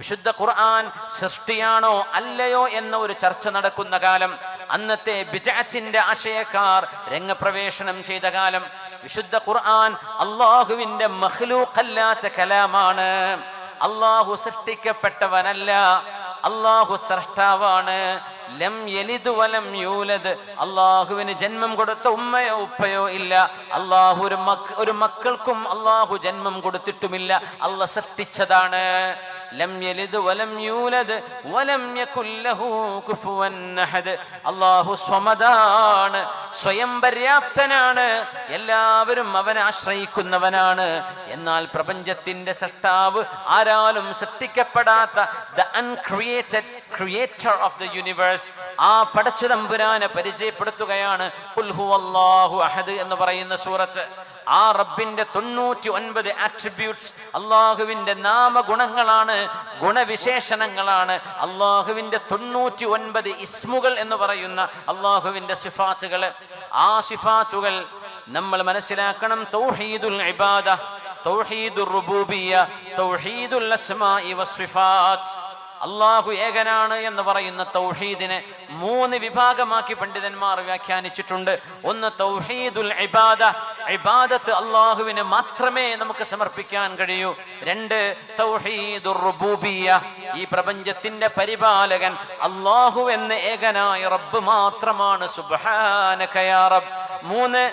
വിശുദ്ധ ഖുർആൻ സൃഷ്ടിയാണോ അല്ലയോ എന്ന ഒരു ചർച്ച നടക്കുന്ന കാലം അന്നത്തെ ബിജാച്ചിന്റെ ആശയക്കാർ രംഗപ്രവേശനം ചെയ്ത കാലം. വിശുദ്ധ ഖുർആൻ അള്ളാഹുവിന്റെ മഹ്ലൂഖല്ലാത്ത കലാമാണ്. അള്ളാഹു സൃഷ്ടിക്കപ്പെട്ടവനല്ല അള്ളാഹു സ്രഷ്ടാവാണ് ലം യലിദ് വലം യൂലദ്. അള്ളാഹുവിന് ജന്മം കൊടുത്ത ഉമ്മയോ ഉപ്പയോ ഇല്ല. അള്ളാഹു ഒരു ഒരു മക്കൾക്കും അള്ളാഹു ജന്മം കൊടുത്തിട്ടുമില്ല. അള്ള സൃഷ്ടിച്ചതാണ്. ലം യലിദ് വലം യൂലദ് വലം യകുല്ലഹു കുഫുവൻ അഹദ് അല്ലാഹു സ്വമദാണ് സ്വയം പര്യാപ്തനാണ് എല്ലാവരും അവനെ ആശ്രയിക്കുന്നവനാണ്. എന്നാൽ പ്രപഞ്ചത്തിന്റെ സത്താവ് ആരാലും സൃഷ്ടിക്കപ്പെടാത്ത the uncreated creator of the universe ആ പടച്ചു തമ്പുരാനെ പരിചയപ്പെടുത്തുകയാണ് അഹദ് എന്ന് പറയുന്ന സൂറത്ത്. ആ റബ്ബിന്റെ തൊണ്ണൂറ്റി ഒൻപത് ആട്രിബ്യൂട്ട്സ് അള്ളാഹുവിന്റെ നാമഗുണങ്ങളാണ് ഗുണവിശേഷണങ്ങളാണ്. അള്ളാഹുവിന്റെ തൊണ്ണൂറ്റി ഒൻപത് ഇസ്മുകൾ എന്ന് പറയുന്ന അള്ളാഹുവിന്റെ സിഫാത്തുകൾ ആ സിഫാത്തുകൾ നമ്മൾ മനസ്സിലാക്കണം. തൗഹീദുൽ ഇബാദ തൗഹീദുർ റുബൂബിയ തൗഹീദുൽ അസ്മാഇ വസ്സിഫാത്ത് അള്ളാഹു ഏകനാണ് എന്ന് പറയുന്ന തൗഹീദിനെ മൂന്ന് വിഭാഗമാക്കി പണ്ഡിതന്മാർ വ്യാഖ്യാനിച്ചിട്ടുണ്ട്. ഒന്ന് തൗഹീദുൽ ഇബാദ. ഇബാദത്ത് അള്ളാഹുവിന് മാത്രമേ നമുക്ക് സമർപ്പിക്കാൻ കഴിയൂ. രണ്ട് തൗഹീദുർ റുബൂബിയ. ഈ പ്രപഞ്ചത്തിന്റെ പരിപാലകൻ അള്ളാഹു എന്ന ഏകനായ റബ്ബ് മാത്രമാണ്. സുബ്ഹാനക യാ റബ്ബ്. മൂന്ന്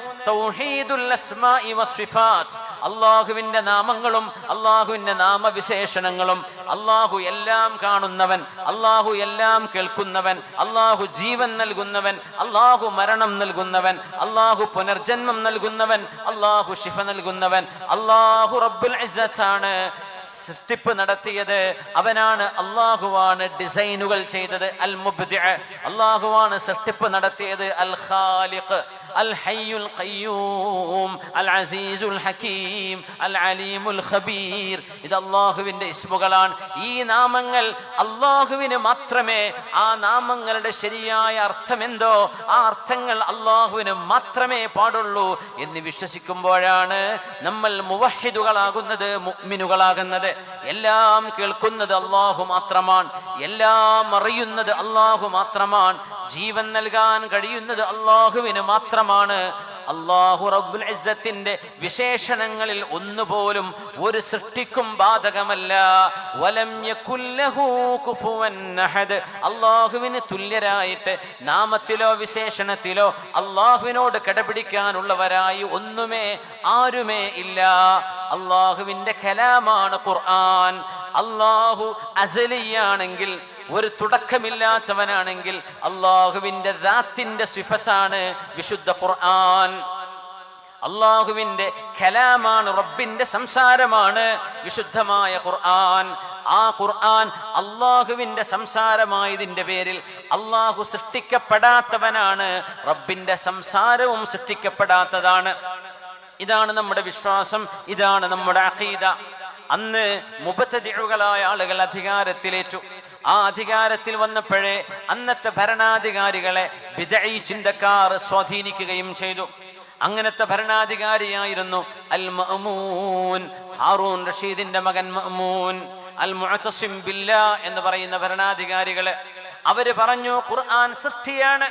അള്ളാഹുവിന്റെ നാമങ്ങളും അള്ളാഹുവിന്റെ നാമവിശേഷണങ്ങളും. അള്ളാഹു എല്ലാം കാണുന്നവൻ അള്ളാഹു എല്ലാം കേൾക്കുന്നവൻ അള്ളാഹു ജീവൻ നൽകുന്നവൻ അള്ളാഹു മരണം നൽകുന്നവൻ അള്ളാഹു പുനർജന്മം നൽകുന്നവൻ അള്ളാഹു ശിഫ നൽകുന്നവൻ. അള്ളാഹു റബ്ബുൽ ആണ് സൃഷ്ടിപ്പ് നടത്തിയത്. അവനാണ് അള്ളാഹുവാണ് ഡിസൈനുകൾ ചെയ്തത്. അൽ മുബ്ദി അള്ളാഹുവാണ് സൃഷ്ടിപ്പ് നടത്തിയത്. അൽ ഖാലിഖ്. അൽ ഹയ്യുൽ ഖയ്യൂം അൽ അസീസുൽ ഹക്കീം അൽ അലീമുൽ ഖബീർ ഇത് അള്ളാഹുവിന്റെ ഇസ്മുകളാണ്. ഈ നാമങ്ങൾ അള്ളാഹുവിന് മാത്രമേ ആ നാമങ്ങളുടെ ശരിയായ അർത്ഥം ആ അർത്ഥങ്ങൾ അള്ളാഹുവിന് മാത്രമേ പാടുള്ളൂ എന്ന് വിശ്വസിക്കുമ്പോഴാണ് നമ്മൾ മുവഹിദുകളാകുന്നത് മുഅ്മിനുകളാകുന്നത്. എല്ലാം കേൾക്കുന്നത് അള്ളാഹു മാത്രമാണ്. എല്ലാം അറിയുന്നത് അള്ളാഹു മാത്രമാണ്. ജീവൻ നൽകാൻ കഴിയുന്നത് അള്ളാഹുവിന് മാത്രമാണ്. അള്ളാഹു റബ്ബുൽ ഇസ്സത്തിന്റെ വിശേഷണങ്ങളിൽ ഒന്നുപോലും ഒരു സൃഷ്ടിക്കും ബാധകമല്ല. വലം അള്ളാഹുവിന് തുല്യരായിട്ട് നാമത്തിലോ വിശേഷണത്തിലോ അള്ളാഹുവിനോട് കടപിടിക്കാനുള്ളവരായി ഒന്നുമേ ആരുമേ ഇല്ല. അള്ളാഹുവിന്റെ കലാമാണ് ഖുർആൻ. അള്ളാഹു അസലിയാണെങ്കിൽ ഒരു തുടക്കമില്ലാത്തവനാണെങ്കിൽ അള്ളാഹുവിന്റെ ദാത്തിന്റെ സിഫത്താണ് വിശുദ്ധ ഖുർആൻ. അള്ളാഹുവിന്റെ കലാമാണ് റബ്ബിന്റെ സംസാരമാണ് വിശുദ്ധമായ ഖുർആൻ. ആ ഖുർആൻ അള്ളാഹുവിന്റെ സംസാരമായതിന്റെ പേരിൽ അള്ളാഹു സൃഷ്ടിക്കപ്പെടാത്തവനാണ് റബ്ബിന്റെ സംസാരവും സൃഷ്ടിക്കപ്പെടാത്തതാണ്. ഇതാണ് നമ്മുടെ വിശ്വാസം ഇതാണ് നമ്മുടെ അഖീദ. അന്ന് മുബത്തതിഴുകളായ ആളുകൾ അധികാരത്തിലേറ്റു. ആ അധികാരത്തിൽ വന്നപ്പോഴേ അന്നത്തെ ഭരണാധികാരികളെ വിദഴി ചിന്തക്കാർ സ്വാധീനിക്കുകയും ചെയ്തു. അങ്ങനത്തെ ഭരണാധികാരിയായിരുന്നു അൽ മഅമൂൻ ഹാറൂൻ റഷീദിന്റെ മകൻ മഅമൂൻ അൽ മുഅത്തസിം ബില്ല എന്ന് പറയുന്ന ഭരണാധികാരികളെ. അവർ പറഞ്ഞു ഖുർആൻ സൃഷ്ടിയാണ്.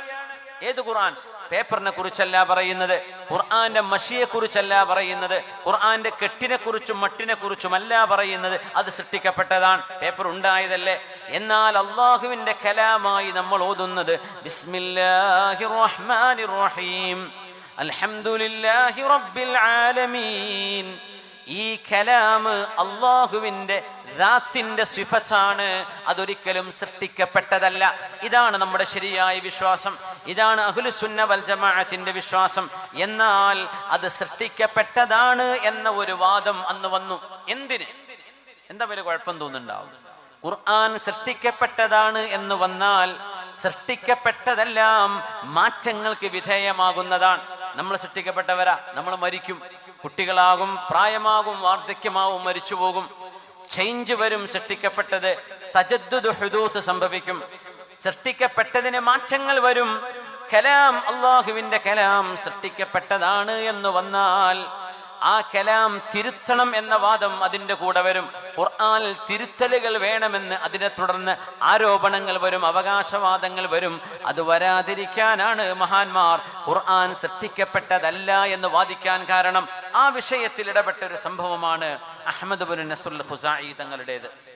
ഏത് ഖുർആൻ? പേപ്പറിനെ കുറിച്ചല്ല പറയുന്നത് ഖുർആന്റെ മഷിയെ കുറിച്ചല്ല പറയുന്നത് ഖുർആന്റെ കെട്ടിനെ കുറിച്ചും മട്ടിനെ കുറിച്ചുമല്ല പറയുന്നത്. അത് സൃഷ്ടിക്കപ്പെട്ടതാണ്. പേപ്പർ ഉണ്ടായതല്ലേ? എന്നാൽ അള്ളാഹുവിന്റെ കലാമായി നമ്മൾ ഓതുന്നത് റഹീം അൽഹംദുലില്ലാഹി റബ്ബിൽ ആലമീൻ. ഈ കലാമ് അള്ളാഹുവിന്റെ ദാത്തിന്റെ സിഫത്താണ് അതൊരിക്കലും സൃഷ്ടിക്കപ്പെട്ടതല്ല. ഇതാണ് നമ്മുടെ ശരിയായ വിശ്വാസം. ഇതാണ് അഹുലുസുന്ന വൽ ജമാഅത്തിന്റെ വിശ്വാസം. എന്നാൽ അത് സൃഷ്ടിക്കപ്പെട്ടതാണ് എന്ന ഒരു വാദം അന്ന് വന്നു. എന്തിന്? എന്താ വലിയ കുഴപ്പം തോന്നുന്നുണ്ടാവും? ഖുർആൻ സൃഷ്ടിക്കപ്പെട്ടതാണ് എന്ന് വന്നാൽ സൃഷ്ടിക്കപ്പെട്ടതെല്ലാം മാറ്റങ്ങൾക്ക് വിധേയമാകുന്നതാണ്. നമ്മൾ സൃഷ്ടിക്കപ്പെട്ടവരാ നമ്മൾ മരിക്കും. കുട്ടികളാകും പ്രായമാകും വാർദ്ധക്യമാവും മരിച്ചു പോകും ചേഞ്ച് വരും സൃഷ്ടിക്കപ്പെട്ടത് തജദ്ദുദ് ഹുദൂസ് സംഭവിക്കും. സൃഷ്ടിക്കപ്പെട്ടതിന് മാറ്റങ്ങൾ വരും. കലാം അള്ളാഹുവിന്റെ കലാം സൃഷ്ടിക്കപ്പെട്ടതാണ് എന്ന് വന്നാൽ ആ കലാം തിരുത്തണം എന്ന വാദം അതിന്റെ കൂടെ വരും. ഖുർആാനിൽ തിരുത്തലുകൾ വേണമെന്ന് അതിനെ തുടർന്ന് ആരോപണങ്ങൾ വരും അവകാശവാദങ്ങൾ വരും. അത് വരാതിരിക്കാനാണ് മഹാന്മാർ. ഖുർആൻ സൃഷ്ടിക്കപ്പെട്ടതല്ല എന്ന് വാദിക്കാൻ കാരണം ആ വിഷയത്തിൽ ഇടപെട്ട ഒരു സംഭവമാണ് അഹമ്മദ് ബുൻ നസുൽ ഹുസായി തങ്ങളുടേത്.